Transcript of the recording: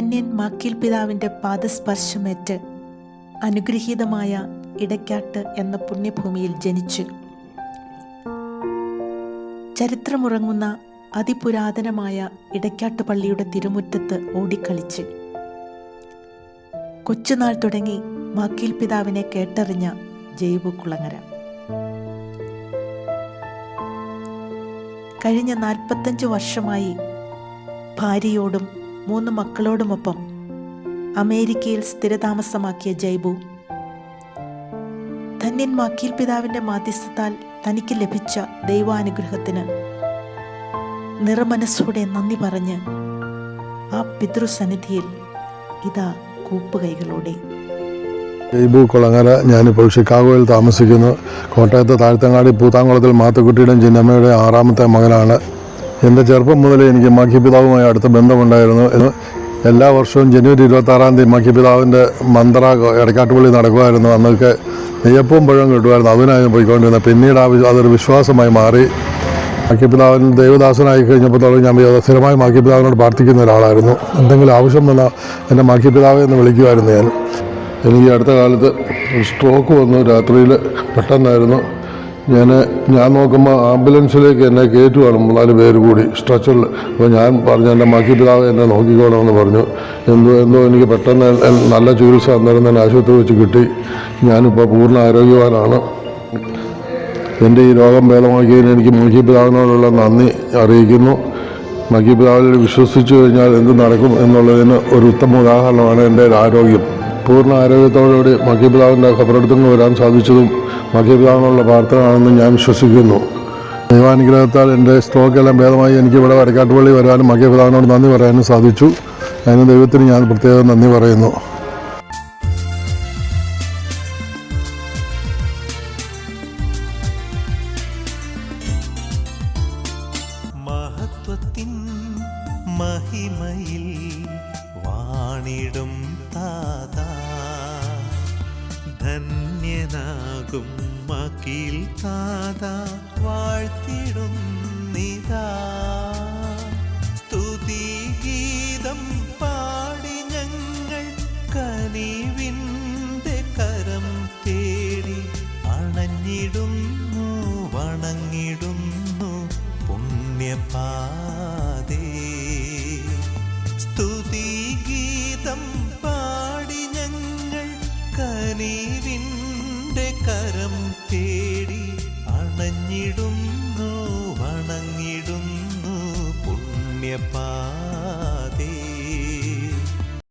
പിതാവിന്റെ പാദസ്പർശമേറ്റ് അനുഗ്രഹീതമായ ഇടയ്ക്കാട്ട് എന്ന പുണ്യഭൂമിയിൽ ജനിച്ച്. ചരിത്രമുറങ്ങുന്ന അതിപുരാതനമായ ഇടയ്ക്കാട്ട് പള്ളിയുടെ തിരുമുറ്റത്ത് ഓടിക്കളിച്ച്. കൊച്ചുനാൾ തുടങ്ങി മാക്കീൽ പിതാവിനെ കേട്ടറിഞ്ഞ ജൈബു കുളങ്ങര കഴിഞ്ഞ നാൽപ്പത്തഞ്ച് വർഷമായി ഭാര്യയോടും മൂന്ന് മക്കളോടുമൊപ്പം അമേരിക്കയിൽ സ്ഥിരതാമസമാക്കിയ ജൈബു. ധന്യൻ വക്കീൽ പിതാവിന്റെ മാധ്യസ്ഥത്താൽ തനിക്ക് ലഭിച്ച ദൈവാനുഗ്രഹത്തിന് നിറമനസ്സോടെ നന്ദി പറഞ്ഞ് ആ പിതൃസന്നിധിയിൽ ഇതാ കൂപ്പുകൈകളോടെ. ജയ്ബു കുളങ്ങര ഞാനിപ്പോൾ ഷിക്കാഗോയിൽ താമസിക്കുന്നു. കോട്ടയത്ത് താഴ്ത്തങ്ങാടി പൂത്താങ്കുളത്തിൽ മാത്തുക്കുട്ടിയുടെയും ചിന്നമ്മയുടെ ആറാമത്തെ മകനാണ് എന്റെ ചെറുപ്പം മുതലേ എനിക്ക് മാഖ്യപിതാവുമായി അടുത്ത ബന്ധമുണ്ടായിരുന്നു. എന്ന് എല്ലാ വർഷവും ജനുവരി ഇരുപത്താറാം തീയതി മാഖ്യപിതാവിന്റെ മന്ത്ര ഇടക്കാട്ടുപള്ളി നടക്കുമായിരുന്നു. അന്നൊക്കെ നെയ്യപ്പവും പഴവും കിട്ടുമായിരുന്നു. അതിനായിരുന്നു പോയിക്കൊണ്ടിരുന്നത്. പിന്നീട് ആ അതൊരു വിശ്വാസമായി മാറി. മാഖ്യപിതാവിന് ദേവദാസനായി കഴിഞ്ഞപ്പോൾ തുടങ്ങി ഞാൻ സ്ഥിരമായി മാഖ്യപിതാവിനോട് പ്രാർത്ഥിക്കുന്ന ഒരാളായിരുന്നു. എന്തെങ്കിലും ആവശ്യം വന്നാൽ എന്റെ മാഖ്യപിതാവെ എന്ന് വിളിക്കുമായിരുന്നു ഞാൻ. എനിക്ക് അടുത്ത കാലത്ത് സ്ട്രോക്ക് വന്നു. രാത്രിയിൽ പെട്ടെന്നായിരുന്നു. ഞാൻ ഞാൻ നോക്കുമ്പോൾ ആംബുലൻസിലേക്ക് എന്നെ കയറ്റുവാണ് മൂന്നാൽ പേര് കൂടി. സ്ട്രെച്ചറിൽ. അപ്പോൾ ഞാൻ പറഞ്ഞു എന്റെ മാക്കി പിതാവ് എന്നെ നോക്കിക്കോണമെന്ന് പറഞ്ഞു. എന്തോ എന്തോ എനിക്ക് പെട്ടെന്ന് നല്ല ചികിത്സ അന്നേരം തന്നെ ആശുപത്രി വെച്ച് കിട്ടി. ഞാനിപ്പോൾ പൂർണ ആരോഗ്യവാനാണ്. എന്റെ ഈ രോഗം ഭേദമാക്കിയതിന് എനിക്ക് മാക്കി പിതാവിനോടുള്ള നന്ദി അറിയിക്കുന്നു. മാക്കി വിശ്വസിച്ചു കഴിഞ്ഞാൽ എന്ത് നടക്കും എന്നുള്ളതിന് ഒരു ഉത്തമ ഉദാഹരണമാണ് എന്റെ ആരോഗ്യം. പൂർണ ആരോഗ്യത്തോടുകൂടി മക്കിപിതാവിന്റെ ഖബറെടുത്തുനിന്ന് വരാൻ സാധിച്ചതും മക്കിപിതാവിനുള്ള പ്രാർത്ഥനയാണെന്ന് ഞാൻ വിശ്വസിക്കുന്നു. ദൈവാനുഗ്രഹത്താൽ എന്റെ സ്ട്രോക്കെല്ലാം ഭേദമായി എനിക്ക് ഇവിടെ വടക്കാട്ടുപള്ളി വരാനും ഭാഗ്യപിതാവിനോട് നന്ദി പറയാനും സാധിച്ചു. അതിന് ദൈവത്തിന് ഞാൻ പ്രത്യേകം നന്ദി പറയുന്നു. മഹത്വത്തിൻ വാണിടും താതാ ധന്യനാകും മകിൽ താതാ വാഴ്ത്തിടും നിതാ. സ്തുതിഗീതം പാടി ഞങ്ങൾ കനിവിന്റെ കരം തേടി അണഞ്ഞിടുന്നു വണങ്ങിടുന്നു പുണ്യപാതേ. സ്തുതിഗീതം പാടി ഞങ്ങൾ കനിവിന്റെ കരം തേടി അണഞ്ഞിടുന്നു വണങ്ങിടുന്നു പുണ്യപാതേ